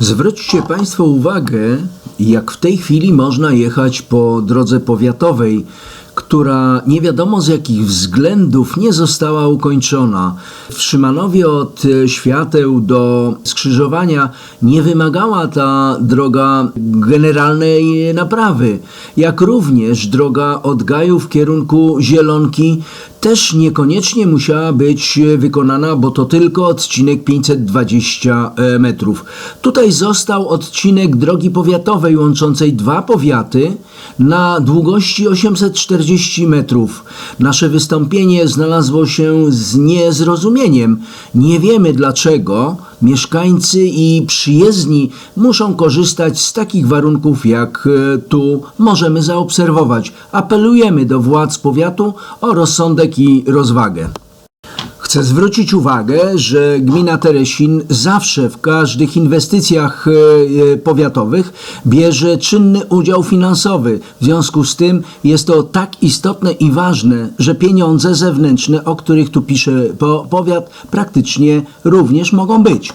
Zwróćcie Państwo uwagę, jak w tej chwili można jechać po drodze powiatowej, która nie wiadomo z jakich względów nie została ukończona. W Szymanowie od e, świateł do skrzyżowania nie wymagała ta droga generalnej naprawy, jak również droga od Gaju w kierunku Zielonki też niekoniecznie musiała być wykonana, bo to tylko odcinek 520 e, metrów. Tutaj został odcinek drogi powiatowej łączącej dwa powiaty na długości 840 metrów. Nasze wystąpienie znalazło się z niezrozumieniem. Nie wiemy dlaczego mieszkańcy i przyjezdni muszą korzystać z takich warunków, jak e, tu możemy zaobserwować. Apelujemy do władz powiatu o rozsądek i rozwagę. Chcę zwrócić uwagę, że gmina Teresin zawsze w każdych inwestycjach e, e, powiatowych bierze czynny udział finansowy. W związku z tym jest to tak istotne i ważne, że pieniądze zewnętrzne, o których tu pisze po, powiat, praktycznie również mogą być.